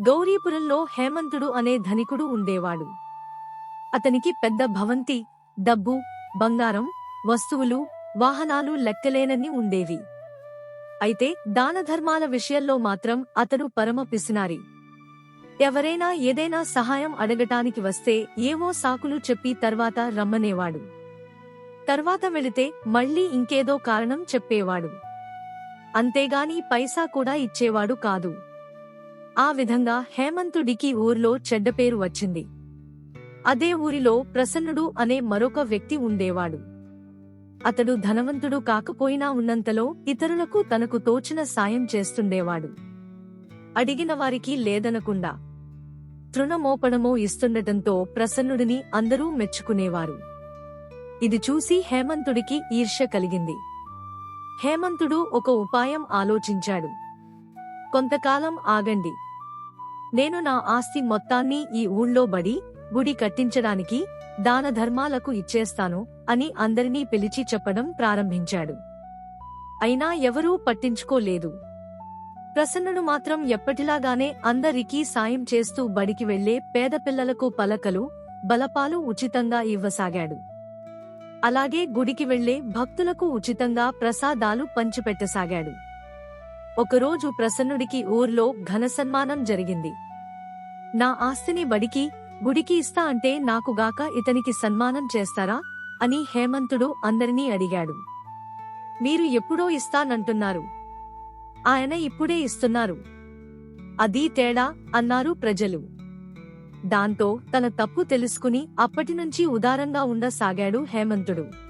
గౌరీపురంలో హేమంతుడు అనే ధనికుడు ఉండేవాడు. అతనికి పెద్ద భవంతి డబ్బు బంగారం వస్తువులు వాహనాలు లెక్కలేనన్ని ఉండేవి. అయితే దానధర్మాల విషయంలో మాత్రం అతడు పరమ పిసినారి. ఎవరైనా ఏదైనా సహాయం అడగటానికి వస్తే ఏవో సాకులు చెప్పి తర్వాత రమ్మనేవాడు. తర్వాత వెళితే మళ్ళీ ఇంకేదో కారణం చెప్పేవాడు. అంతేగాని పైసా కూడా ఇచ్చేవాడు కాదు. ఆ విధంగా హేమంతుడికి ఊర్లో చెడ్డ పేరు వచ్చింది. అదే ఊరిలో ప్రసన్నుడు అనే మరొక వ్యక్తి ఉండేవాడు. అతడు ధనవంతుడు కాకపోయినా ఉన్నంతలో ఇతరులకు తనకు తోచిన సాయం చేస్తుండేవాడు. అడిగిన వారికి లేదనకుండా తృణమోపణమో ఇస్తుండటంతో ప్రసన్నుడిని అందరూ మెచ్చుకునేవారు. ఇది చూసి హేమంతుడికి ఈర్ష్య కలిగింది. హేమంతుడు ఒక ఉపాయం ఆలోచించాడు. కొంతకాలం ఆగండి. నేను నా ఆస్తి మొత్తాన్ని ఈ ఊళ్ళో బడి గుడి కట్టించడానికి దాన ధర్మాలకు ఇచ్చేస్తాను అని అందరినీ పిలిచి చెప్పడం ప్రారంభించాడు. అయినా ఎవరూ పట్టించుకోలేదు. ప్రసన్నను మాత్రం ఎప్పటిలాగానే అందరికీ సాయం చేస్తూ బడికి వెళ్ళే పేద పిల్లలకు పలకలు బలపాలు ఉచితంగా ఇవ్వసాగాడు. అలాగే గుడికి వెళ్ళే భక్తులకు ఉచితంగా ప్రసాదాలు పంచిపెట్టసాగాడు. ఒకరోజు ప్రసన్నుడికి ఊర్లో ఘనసన్మానం జరిగింది. నా ఆస్తిని బడికి గుడికి ఇస్తా అంటే నాకుగాక ఇతనికి సన్మానం చేస్తారా? అని హేమంతుడు అందరినీ అడిగాడు. మీరు ఎప్పుడో ఇస్తానంటున్నారు. ఆయన ఇప్పుడే ఇస్తున్నారు. అదీ తేడా అన్నారు ప్రజలు. దాంతో తన తప్పు తెలుసుకుని అప్పటినుంచి ఉదారంగా ఉండసాగాడు హేమంతుడు.